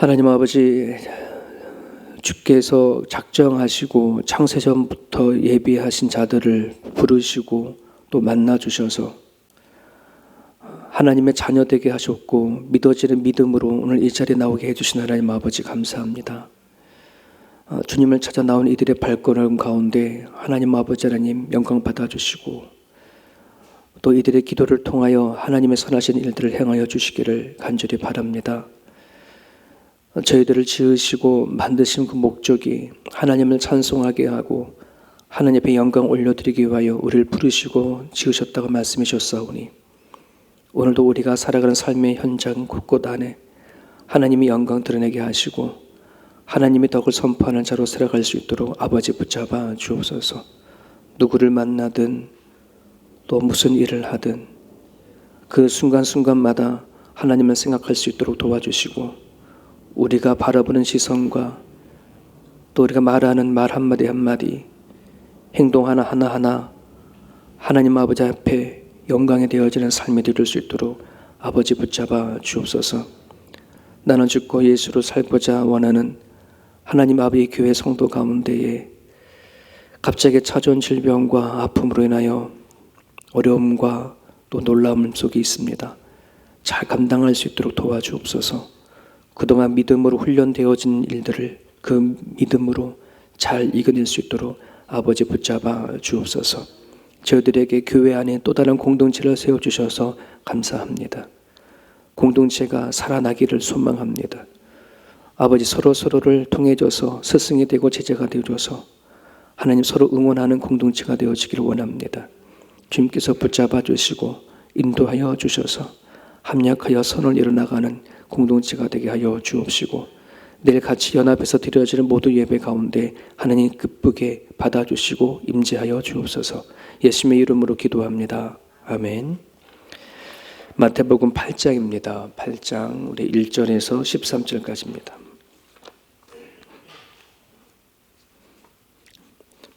하나님 아버지 주께서 작정하시고 창세전부터 예비하신 자들을 부르시고 또 만나 주셔서 하나님의 자녀 되게 하셨고 믿어지는 믿음으로 오늘 이 자리에 나오게 해주신 하나님 아버지 감사합니다. 어, 주님을 찾아 나온 이들의 발걸음 가운데 하나님 아버지 하나님 영광 받아 주시고 또 이들의 기도를 통하여 하나님의 선하신 일들을 행하여 주시기를 간절히 바랍니다. 저희들을 지으시고 만드신 그 목적이 하나님을 찬송하게 하고 하나님 앞에 영광 올려드리기 위하여 우리를 부르시고 지으셨다고 말씀하셨사오니 오늘도 우리가 살아가는 삶의 현장 곳곳 안에 하나님의 영광 드러내게 하시고 하나님의 덕을 선포하는 자로 살아갈 수 있도록 아버지 붙잡아 주옵소서. 누구를 만나든 또 무슨 일을 하든 그 순간순간마다 하나님을 생각할 수 있도록 도와주시고 우리가 바라보는 시선과 또 우리가 말하는 말 한마디 한마디 행동 하나 하나 하나 하나님 아버지 앞에 영광이 되어지는 삶이 되릴 수 있도록 아버지 붙잡아 주옵소서 나는 죽고 예수로 살고자 원하는 하나님 아버지 교회 성도 가운데에 갑자기 찾아온 질병과 아픔으로 인하여 어려움과 또 놀라움 속에 있습니다. 잘 감당할 수 있도록 도와주옵소서. 그동안 믿음으로 훈련되어진 일들을 그 믿음으로 잘 이겨낼 수 있도록 아버지 붙잡아 주옵소서. 저희들에게 교회 안에 또 다른 공동체를 세워주셔서 감사합니다. 공동체가 살아나기를 소망합니다. 아버지 서로 서로를 통해줘서 스승이 되고 제자가 되어줘서 하나님 서로 응원하는 공동체가 되어지기를 원합니다. 주님께서 붙잡아 주시고 인도하여 주셔서 합력하여 선을 이뤄나가는 공동체가 되게 하여 주옵시고 내일 같이 연합해서 드려지는 모두 예배 가운데 하나님 기쁘게 받아주시고 임재하여 주옵소서 예수님의 이름으로 기도합니다. 아멘. 마태복음 8장입니다. 8장 우리 1절에서 13절까지입니다.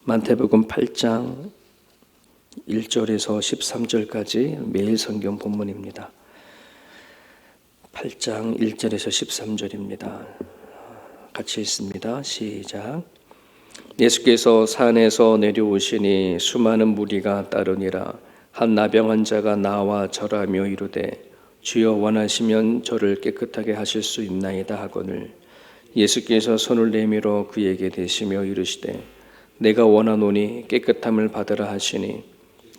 마태복음 8장 1절에서 13절까지 매일 성경 본문입니다. 8장 1절에서 13절입니다. 같이 읽습니다. 시작. 예수께서 산에서 내려오시니 수많은 무리가 따르니라 한 나병 환자가 나와 절하며 이르되 주여 원하시면 저를 깨끗하게 하실 수 있나이다 하거늘 예수께서 손을 내밀어 그에게 대시며 이르시되 내가 원하노니 깨끗함을 받으라 하시니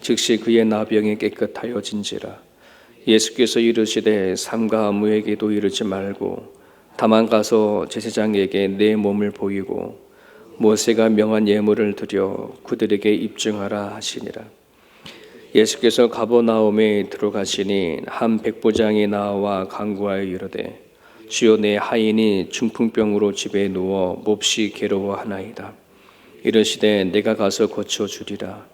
즉시 그의 나병이 깨끗하여진지라 예수께서 이르시되 삼가 아무에게도 이르지 말고 다만 가서 제사장에게 내 몸을 보이고 모세가 명한 예물을 드려 그들에게 입증하라 하시니라. 예수께서 가버나움에 들어가시니 한 백부장이 나와 간구하여 이르되 주여 내 하인이 중풍병으로 집에 누워 몹시 괴로워하나이다. 이르시되 내가 가서 고쳐 주리라.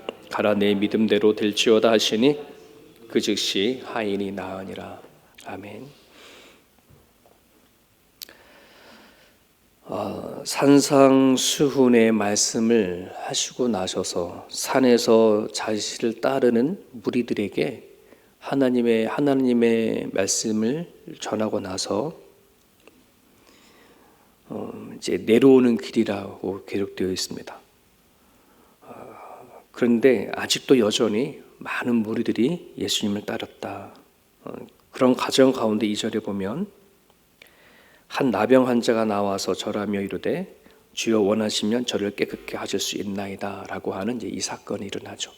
가라 내 믿음대로 될지어다 하시니 그 즉시 하인이 나으니라. 아멘. 어, 산상수훈의 말씀을 하시고 나셔서 산에서 자신을 따르는 무리들에게 하나님의 하나님의 말씀을 전하고 나서 어, 이제 내려오는 길이라고 기록되어 있습니다. 그런데 아직도 여전히 많은 무리들이 예수님을 따랐다. 어, 그런 가정 가운데 이 절에 보면 한 나병 환자가 나와서 절하며 이르되 주여 원하시면 저를 깨끗게 하실 수 있나이다라고 하는 이 사건이 일어나죠.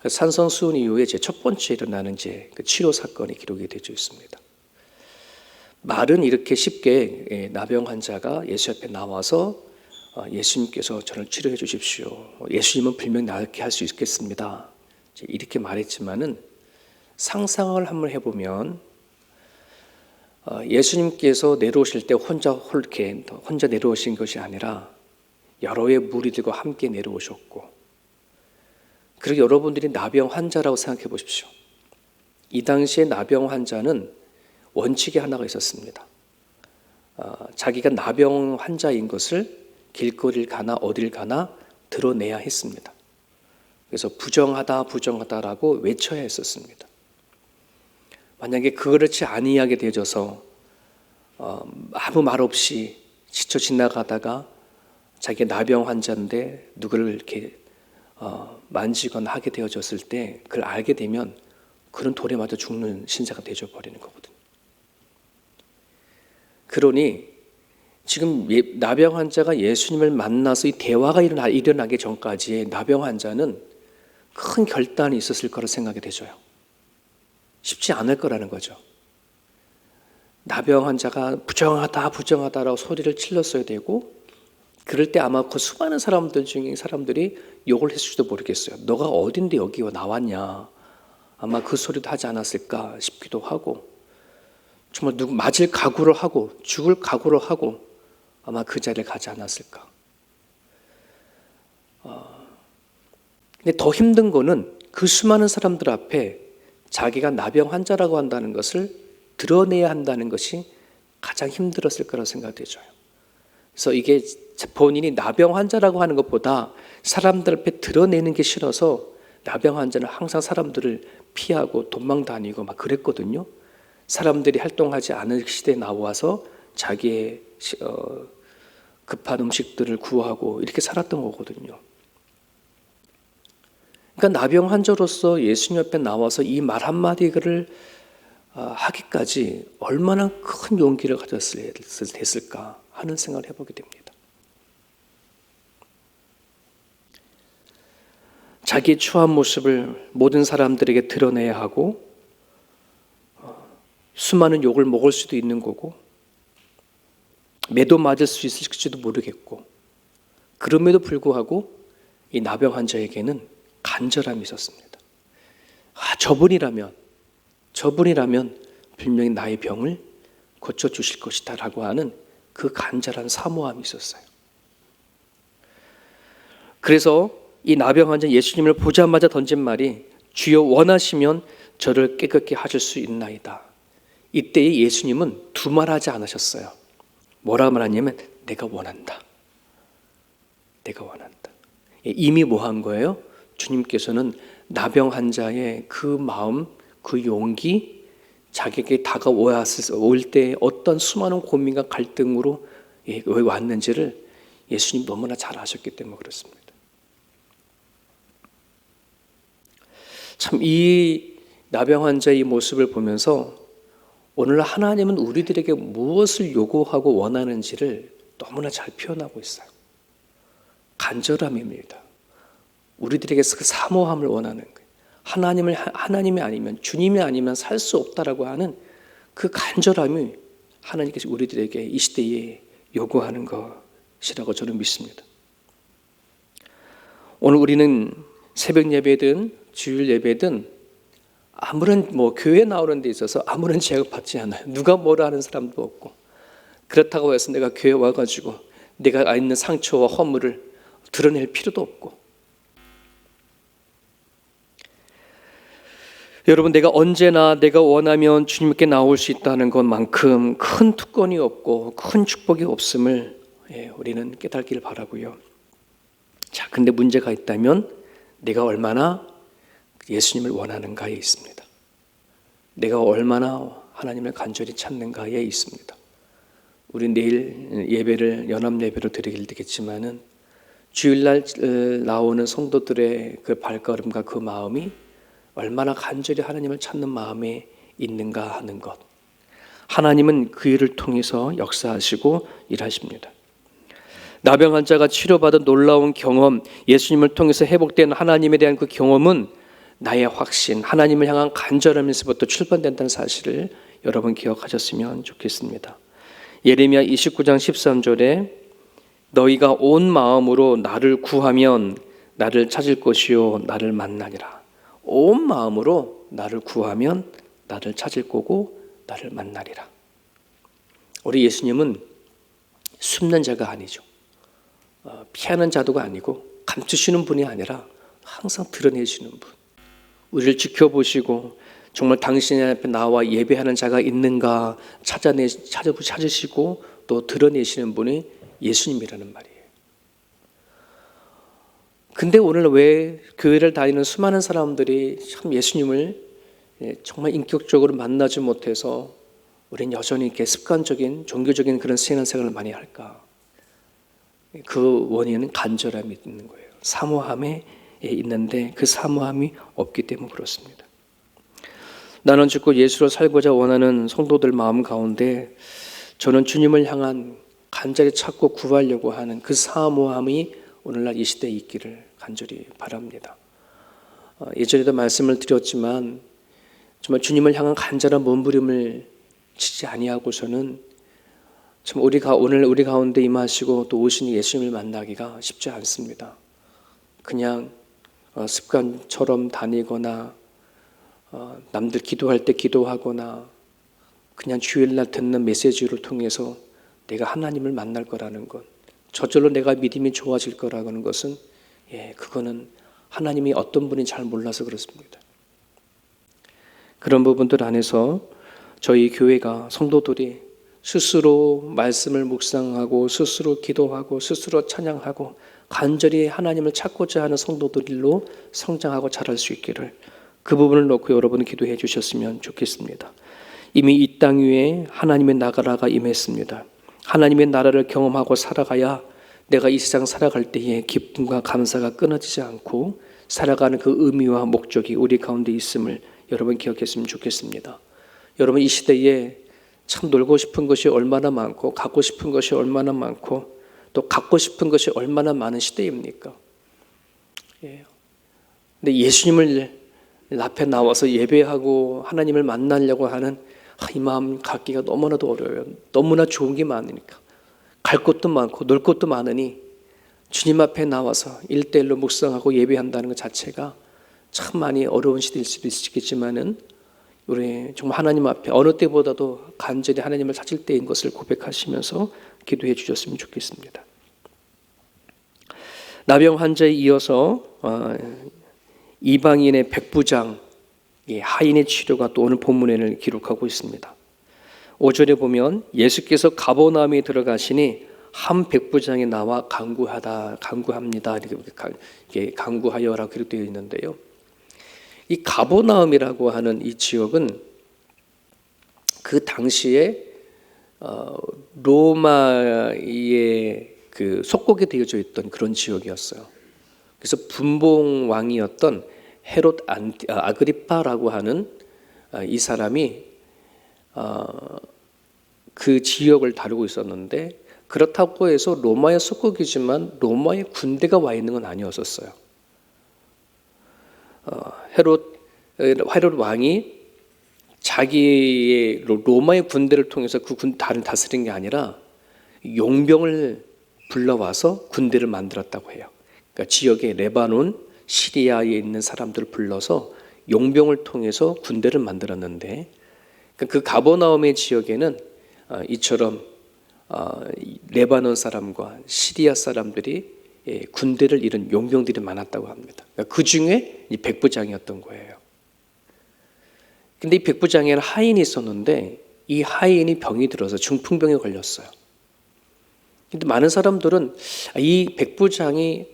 그 산성수훈 이후에 제 첫 번째 일어나는 이제 그 치료 사건이 기록이 되어 있습니다. 말은 이렇게 쉽게 예, 나병 환자가 예수 옆에 나와서 어, 예수님께서 저를 치료해 주십시오. 예수님은 분명 낫게 할 수 있겠습니다. 이렇게 말했지만은 상상을 한번 해보면 어, 예수님께서 내려오실 때 혼자 홀게 혼자 내려오신 것이 아니라 여러의 무리들과 함께 내려오셨고 그리고 여러분들이 나병 환자라고 생각해 보십시오. 이 당시에 나병 환자는 원칙이 하나가 있었습니다. 어, 자기가 나병 환자인 것을 길거리를 가나 어딜 가나 드러내야 했습니다. 그래서 부정하다 부정하다라고 외쳐야 했었습니다. 만약에 그렇지 아니하게 되어져서 어, 아무 말 없이 지쳐 지나가다가 자기 나병 환자인데 누구를 이렇게 어, 만지거나 하게 되어졌을 때 그걸 알게 되면 그런 돌에 맞아 죽는 신자가 되져 버리는 거거든요. 그러니 지금 예, 나병 환자가 예수님을 만나서 이 대화가 일어나, 일어나기 전까지 나병 환자는 큰 결단이 있었을 거라 생각이 되죠요. 쉽지 않을 거라는 거죠. 나병 환자가 부정하다, 부정하다라고 소리를 질렀어야 되고, 그럴 때 아마 그 수많은 사람들 중에 사람들이 욕을 했을지도 모르겠어요. 너가 어딘데 여기 나왔냐. 아마 그 소리도 하지 않았을까 싶기도 하고, 정말 누구 맞을 각오를 하고, 죽을 각오를 하고, 아마 그 자리에 가지 않았을까. 어, 근데 더 힘든 거는 그 수많은 사람들 앞에 자기가 나병 환자라고 한다는 것을 드러내야 한다는 것이 가장 힘들었을 거라고 생각되죠. 그래서 이게 본인이 나병 환자라고 하는 것보다 사람들 앞에 드러내는 게 싫어서 나병 환자는 항상 사람들을 피하고 도망 다니고 막 그랬거든요. 사람들이 활동하지 않을 시대에 나와서 자기의 어, 급한 음식들을 구하고 이렇게 살았던 거거든요. 그러니까 나병 환자로서 예수님 옆에 나와서 이 말 한마디를 아, 하기까지 얼마나 큰 용기를 가졌을 됐을까 하는 생각을 해보게 됩니다. 자기 추한 모습을 모든 사람들에게 드러내야 하고 어, 수많은 욕을 먹을 수도 있는 거고 매도 맞을 수 있을지도 모르겠고 그럼에도 불구하고 이 나병 환자에게는 간절함이 있었습니다. 아, 저분이라면 저분이라면 분명히 나의 병을 고쳐 주실 것이다라고 하는 그 간절한 사모함이 있었어요. 그래서 이 나병 환자 예수님을 보자마자 던진 말이 주여 원하시면 저를 깨끗게 하실 수 있나이다. 이때 예수님은 두말하지 않으셨어요. 뭐라 말하냐면 내가 원한다. 내가 원한다. 예, 이미 뭐 한 거예요? 주님께서는 나병 환자의 그 마음, 그 용기, 자기에게 다가올 때 어떤 수많은 고민과 갈등으로 예, 왜 왔는지를 예수님 너무나 잘 아셨기 때문에 그렇습니다. 참 이 나병 환자의 모습을 보면서 오늘 하나님은 우리들에게 무엇을 요구하고 원하는지를 너무나 잘 표현하고 있어요. 간절함입니다. 우리들에게 그 사모함을 원하는 거예요. 하나님을 하나님이 아니면 주님이 아니면 살 수 없다라고 하는 그 간절함이 하나님께서 우리들에게 이 시대에 요구하는 것이라고 저는 믿습니다. 오늘 우리는 새벽 예배든 주일 예배든 아무런 뭐 교회 나오는 데 있어서 아무런 제약 받지 않아요. 누가 뭐라 하는 사람도 없고 그렇다고 해서 내가 교회 와가지고 내가 있는 상처와 허물을 드러낼 필요도 없고 여러분 내가 언제나 내가 원하면 주님께 나올 수 있다는 것만큼 큰 특권이 없고 큰 축복이 없음을 예, 우리는 깨닫기를 바라고요. 자, 근데 문제가 있다면 내가 얼마나 예수님을 원하는가에 있습니다. 내가 얼마나 하나님을 간절히 찾는가에 있습니다. 우리 내일 예배를 연합 예배로 드리길 되겠지만은 주일날 나오는 성도들의 그 발걸음과 그 마음이 얼마나 간절히 하나님을 찾는 마음에 있는가 하는 것. 하나님은 그 일을 통해서 역사하시고 일하십니다. 나병 환자가 치료받은 놀라운 경험, 예수님을 통해서 회복된 하나님에 대한 그 경험은 나의 확신, 하나님을 향한 간절함에서부터 출발된다는 사실을 여러분 기억하셨으면 좋겠습니다. 예레미야 29장 13절에 너희가 온 마음으로 나를 구하면 나를 찾을 것이요 나를 만나리라. 온 마음으로 나를 구하면 나를 찾을 거고 나를 만나리라. 우리 예수님은 숨는 자가 아니죠. 어, 피하는 자도가 아니고 감추시는 분이 아니라 항상 드러내시는 분. 우리를 지켜보시고 정말 당신 앞에 나와 예배하는 자가 있는가 찾아내 찾아 찾으시고 또 드러내시는 분이 예수님이라는 말이에요. 근데 오늘 왜 교회를 다니는 수많은 사람들이 참 예수님을 예, 정말 인격적으로 만나지 못해서 우리는 여전히 이렇게 습관적인 종교적인 그런 신앙생활을 많이 할까? 그 원인은 간절함이 있는 거예요. 사모함에 있는데 그 사모함이 없기 때문에 그렇습니다. 나는 죽고 예수로 살고자 원하는 성도들 마음 가운데 저는 주님을 향한 간절히 찾고 구하려고 하는 그 사모함이 오늘날 이 시대에 있기를 간절히 바랍니다. 어, 예전에도 말씀을 드렸지만 정말 주님을 향한 간절한 몸부림을 치지 아니하고서는 참 우리가 오늘 우리 가운데 임하시고 또 오신 예수님을 만나기가 쉽지 않습니다. 그냥 어, 습관처럼 다니거나 어, 남들 기도할 때 기도하거나 그냥 주일날 듣는 메시지를 통해서 내가 하나님을 만날 거라는 것, 저절로 내가 믿음이 좋아질 거라는 것은 예, 그거는 하나님이 어떤 분이 잘 몰라서 그렇습니다. 그런 부분들 안에서 저희 교회가 성도들이 스스로 말씀을 묵상하고 스스로 기도하고 스스로 찬양하고 간절히 하나님을 찾고자 하는 성도들로 성장하고 자랄 수 있기를 그 부분을 놓고 여러분 기도해 주셨으면 좋겠습니다. 이미 이 땅 위에 하나님의 나라가 임했습니다. 하나님의 나라를 경험하고 살아가야 내가 이 세상 살아갈 때에 기쁨과 감사가 끊어지지 않고 살아가는 그 의미와 목적이 우리 가운데 있음을 여러분 기억했으면 좋겠습니다. 여러분 이 시대에 참 놀고 싶은 것이 얼마나 많고 갖고 싶은 것이 얼마나 많고 또 갖고 싶은 것이 얼마나 많은 시대입니까? 예. 근데 예수님을 앞에 나와서 예배하고 하나님을 만나려고 하는 이 마음 갖기가 너무나도 어려워요. 너무나 좋은 게 많으니까. 갈 곳도 많고 놀 곳도 많으니 주님 앞에 나와서 일대일로 묵상하고 예배한다는 것 자체가 참 많이 어려운 시대일 수도 있겠지만은 우리 정말 하나님 앞에 어느 때보다도 간절히 하나님을 찾을 때인 것을 고백하시면서 기도해 주셨으면 좋겠습니다. 나병 환자에 이어서 어, 이방인의 백부장 하인의 치료가 또 오늘 본문에는 기록하고 있습니다. 5절에 보면 예수께서 가보나움에 들어가시니 한 백부장이 나와 강구하다 강구합니다 이렇게 강구하여라고 기록되어 있는데요. 이 가보나움이라고 하는 이 지역은 그 당시에 어, 로마의 그 속국이 되어져 있던 그런 지역이었어요. 그래서 분봉 왕이었던 헤롯 아, 아그리파라고 하는 아, 이 사람이 어, 그 지역을 다루고 있었는데 그렇다고 해서 로마의 속국이지만 로마의 군대가 와 있는 건 아니었었어요. 어, 헤롯 헤롯 왕이 자기의 로마의 군대를 통해서 그 군 다른 다스린 게 아니라 용병을 불러와서 군대를 만들었다고 해요. 그러니까 지역의 레바논, 시리아에 있는 사람들을 불러서 용병을 통해서 군대를 만들었는데 그러니까 그 가버나움의 지역에는 어, 이처럼 어, 레바논 사람과 시리아 사람들이 예, 군대를 잃은 용병들이 많았다고 합니다. 그러니까 그 중에 이 백부장이었던 거예요. 근데 이 백부장에는 하인이 있었는데 이 하인이 병이 들어서 중풍병에 걸렸어요. 근데 많은 사람들은 이 백부장이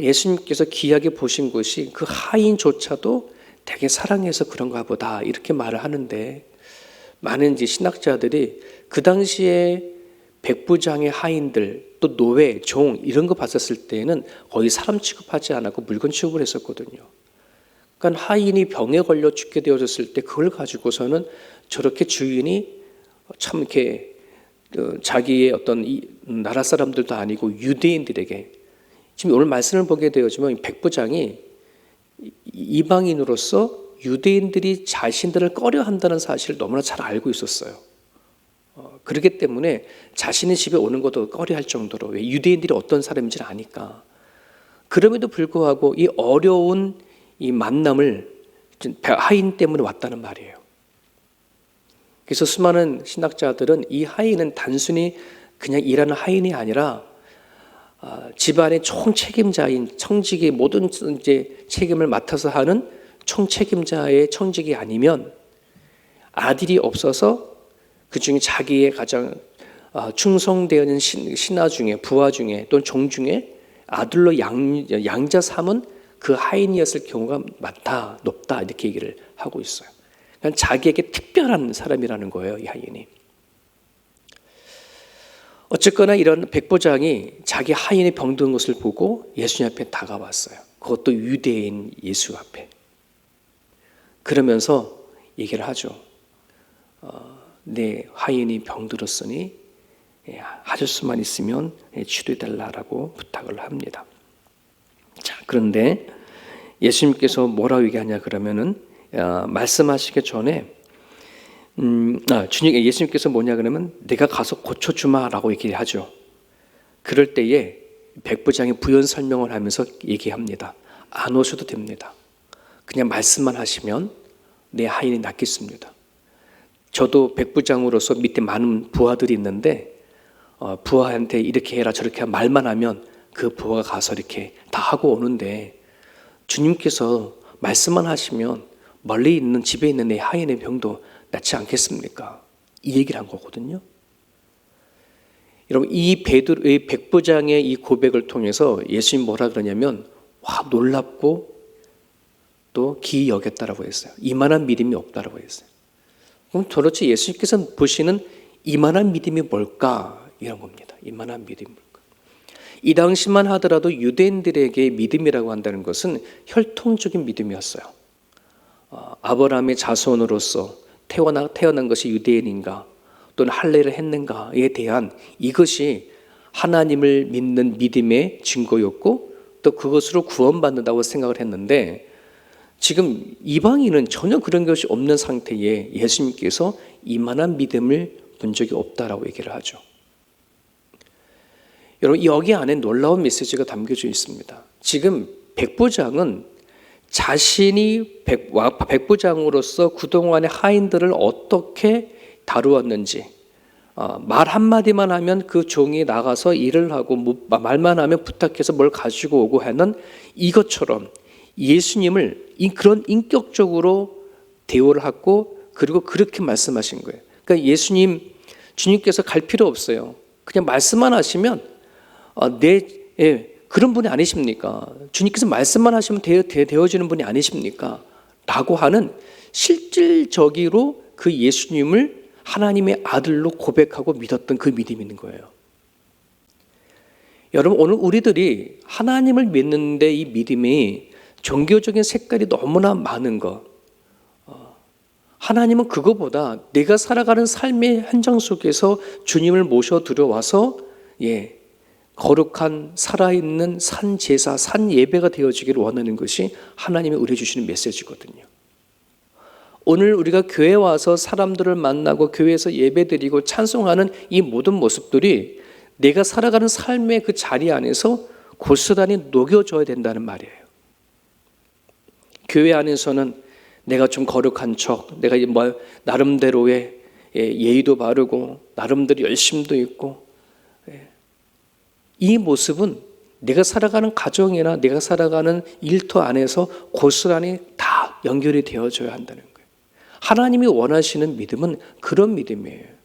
예수님께서 귀하게 보신 것이 그 하인조차도 되게 사랑해서 그런가 보다 이렇게 말을 하는데 많은 신학자들이 그 당시에 백부장의 하인들 또 노예, 종 이런 거 봤었을 때에는 거의 사람 취급하지 않았고 물건 취급을 했었거든요. 그러니까 하인이 병에 걸려 죽게 되어졌을 때 그걸 가지고서는 저렇게 주인이 참 이렇게 어, 자기의 어떤 이 나라 사람들도 아니고 유대인들에게 지금 오늘 말씀을 보게 되어지만 백부장이 이- 이방인으로서 유대인들이 자신들을 꺼려 한다는 사실을 너무나 잘 알고 있었어요. 어, 그렇기 때문에 자신의 집에 오는 것도 꺼려 할 정도로 왜 유대인들이 어떤 사람인지를 아니까 그럼에도 불구하고 이 어려운 이 만남을 하인 때문에 왔다는 말이에요. 그래서 수많은 신학자들은 이 하인은 단순히 그냥 일하는 하인이 아니라 아, 집안의 총 책임자인 청직의 모든 이제 책임을 맡아서 하는 총 책임자의 청직이 아니면 아들이 없어서 그 중에 자기의 가장 아, 충성되어있는 신- 신하 중에 부하 중에 또는 종 중에 아들로 양, 양자 삼은 그 하인이었을 경우가 많다 높다 이렇게 얘기를 하고 있어요. 그러니까 자기에게 특별한 사람이라는 거예요 이 하인이. 어쨌거나 이런 백부장이 자기 하인의 병든 것을 보고 예수님 앞에 다가왔어요. 그것도 유대인 예수 앞에. 그러면서 얘기를 하죠. 어, 내 하인이 병들었으니 예, 하실 수만 있으면 예, 치료해달라고 부탁을 합니다. 자, 그런데 예수님께서 뭐라고 얘기하냐 그러면은 어, 말씀하시기 전에 음, 아, 주님 예수님께서 뭐냐 그러면 내가 가서 고쳐 주마라고 얘기하죠. 그럴 때에 백부장이 부연 설명을 하면서 얘기합니다. 안 오셔도 됩니다. 그냥 말씀만 하시면 내 하인이 낫겠습니다. 저도 백부장으로서 밑에 많은 부하들이 있는데 어, 부하한테 이렇게 해라 저렇게 해라 말만 하면 그 부하가 가서 이렇게 다 하고 오는데 주님께서 말씀만 하시면 멀리 있는 집에 있는 내 하인의 병도 낫지 않겠습니까? 이 얘기를 한 거거든요. 여러분 이 베드로의 백부장의 이 고백을 통해서 예수님 뭐라 그러냐면 와 놀랍고 또 기이 여겼다라고 했어요. 이만한 믿음이 없다라고 했어요. 그럼 도대체 예수님께서 보시는 이만한 믿음이 뭘까 이런 겁니다. 이만한 믿음 이 당시만 하더라도 유대인들에게 믿음이라고 한다는 것은 혈통적인 믿음이었어요. 어, 아브라함의 자손으로서 태어나 태어난 것이 유대인인가 또는 할례를 했는가에 대한 이것이 하나님을 믿는 믿음의 증거였고 또 그것으로 구원받는다고 생각을 했는데 지금 이방인은 전혀 그런 것이 없는 상태에 예수님께서 이만한 믿음을 본 적이 없다라고 얘기를 하죠. 여러분 여기 안에 놀라운 메시지가 담겨져 있습니다. 지금 백부장은 자신이 백, 와- 백부장으로서 그동안의 하인들을 어떻게 다루었는지 어, 말 한마디만 하면 그 종이 나가서 일을 하고 뭐- 말만 하면 부탁해서 뭘 가지고 오고 하는 이것처럼 예수님을 이- 그런 인격적으로 대우를 하고 그리고 그렇게 말씀하신 거예요. 그러니까 예수님 주님께서 갈 필요 없어요. 그냥 말씀만 하시면 어, 내 예, 그런 분이 아니십니까? 주님께서 말씀만 하시면 되어, 되어지는 분이 아니십니까? 라고 하는 실질적으로 그 예수님을 하나님의 아들로 고백하고 믿었던 그 믿음이 있는 거예요. 여러분 오늘 우리들이 하나님을 믿는데 이 믿음이 종교적인 색깔이 너무나 많은 것. 어, 하나님은 그거보다 내가 살아가는 삶의 현장 속에서 주님을 모셔 들어와서 예 거룩한 살아있는 산 제사, 산 예배가 되어지기를 원하는 것이 하나님이 우리 주시는 메시지거든요. 오늘 우리가 교회 와서 사람들을 만나고 교회에서 예배드리고 찬송하는 이 모든 모습들이 내가 살아가는 삶의 그 자리 안에서 고스란히 녹여져야 된다는 말이에요. 교회 안에서는 내가 좀 거룩한 척, 내가 뭐 나름대로의 예, 예의도 바르고 나름대로 열심도 있고 예. 이 모습은 내가 살아가는 가정이나 내가 살아가는 일터 안에서 고스란히 다 연결이 되어져야 한다는 거예요. 하나님이 원하시는 믿음은 그런 믿음이에요.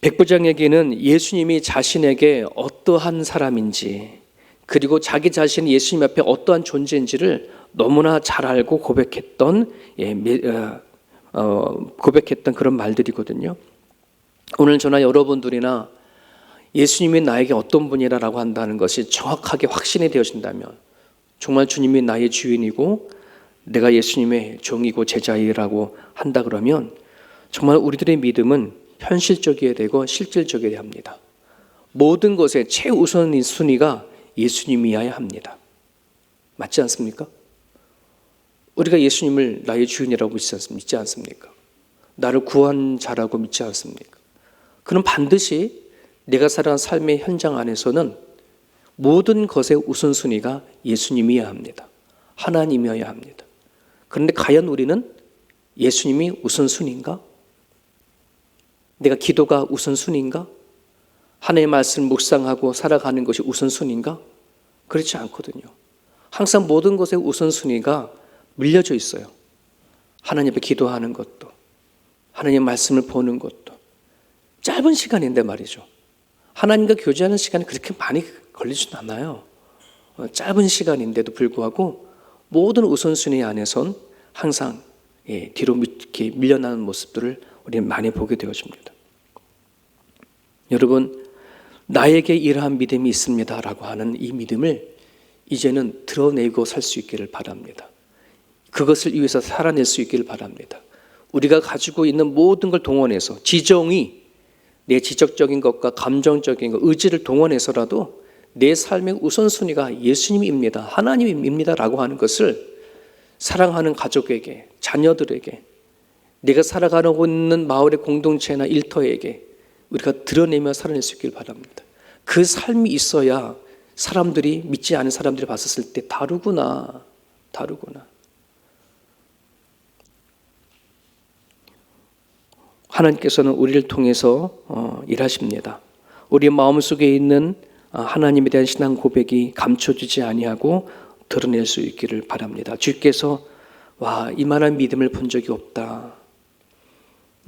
백부장에게는 예수님이 자신에게 어떠한 사람인지 그리고 자기 자신이 예수님 앞에 어떠한 존재인지를 너무나 잘 알고 고백했던 예, 미- 어, 어, 고백했던 그런 말들이거든요. 오늘 저나 여러분들이나 예수님이 나에게 어떤 분이라고 한다는 것이 정확하게 확신이 되어진다면 정말 주님이 나의 주인이고 내가 예수님의 종이고 제자이라고 한다 그러면 정말 우리들의 믿음은 현실적이어야 되고 실질적이어야 합니다. 모든 것의 최우선 순위가 예수님이어야 합니다. 맞지 않습니까? 우리가 예수님을 나의 주인이라고 믿지 않습니까? 나를 구한 자라고 믿지 않습니까? 그럼 반드시 내가 살아간 삶의 현장 안에서는 모든 것의 우선순위가 예수님이어야 합니다. 하나님이어야 합니다. 그런데 과연 우리는 예수님이 우선순위인가? 내가 기도가 우선순위인가? 하나님의 말씀 묵상하고 살아가는 것이 우선순위인가? 그렇지 않거든요. 항상 모든 것의 우선순위가 밀려져 있어요. 하나님 앞에 기도하는 것도, 하나님 말씀을 보는 것도, 짧은 시간인데 말이죠. 하나님과 교제하는 시간이 그렇게 많이 걸리진 않아요. 어, 짧은 시간인데도 불구하고 모든 우선순위 안에선 항상 예, 뒤로 이렇게 밀려나는 모습들을 우리는 많이 보게 되어집니다. 여러분, 나에게 이러한 믿음이 있습니다 라고 하는 이 믿음을 이제는 드러내고 살 수 있기를 바랍니다. 그것을 위해서 살아낼 수 있기를 바랍니다. 우리가 가지고 있는 모든 걸 동원해서 지정이 내 지적적인 것과 감정적인 것, 의지를 동원해서라도 내 삶의 우선순위가 예수님입니다. 하나님입니다 라고 하는 것을 사랑하는 가족에게, 자녀들에게, 내가 살아가고 있는 마을의 공동체나 일터에게 우리가 드러내며 살아낼 수 있길 바랍니다. 그 삶이 있어야 사람들이 믿지 않은 사람들이 봤었을 때 다르구나, 다르구나. 하나님께서는 우리를 통해서 어, 일하십니다. 우리 마음 속에 있는 어, 하나님에 대한 신앙 고백이 감춰지지 아니하고 드러낼 수 있기를 바랍니다. 주께서 와 이만한 믿음을 본 적이 없다.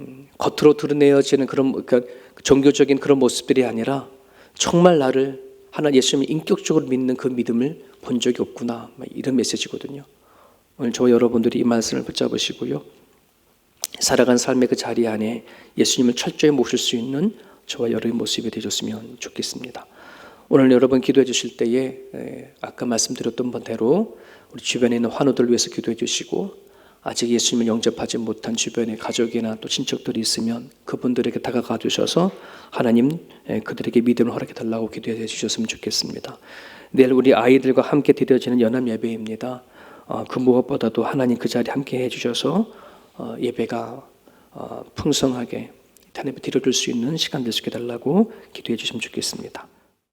음, 겉으로 드러내어지는 그런 그러니까 종교적인 그런 모습들이 아니라 정말 나를 하나 예수님을 인격적으로 믿는 그 믿음을 본 적이 없구나 이런 메시지거든요. 오늘 저 여러분들이 이 말씀을 붙잡으시고요. 살아간 삶의 그 자리 안에 예수님을 철저히 모실 수 있는 저와 여러분의 모습이 되셨으면 좋겠습니다. 오늘 여러분 기도해 주실 때에 아까 말씀드렸던 대로 우리 주변에 있는 환우들 위해서 기도해 주시고 아직 예수님을 영접하지 못한 주변의 가족이나 또 친척들이 있으면 그분들에게 다가가 주셔서 하나님 그들에게 믿음을 허락해 달라고 기도해 주셨으면 좋겠습니다. 내일 우리 아이들과 함께 드려지는 연합 예배입니다. 어, 그 무엇보다도 하나님 그 자리에 함께 해 주셔서 어, 예배가 어, 풍성하게 하나님 드려줄 수 있는 시간 될 수 있게 달라고 기도해 주시면 좋겠습니다.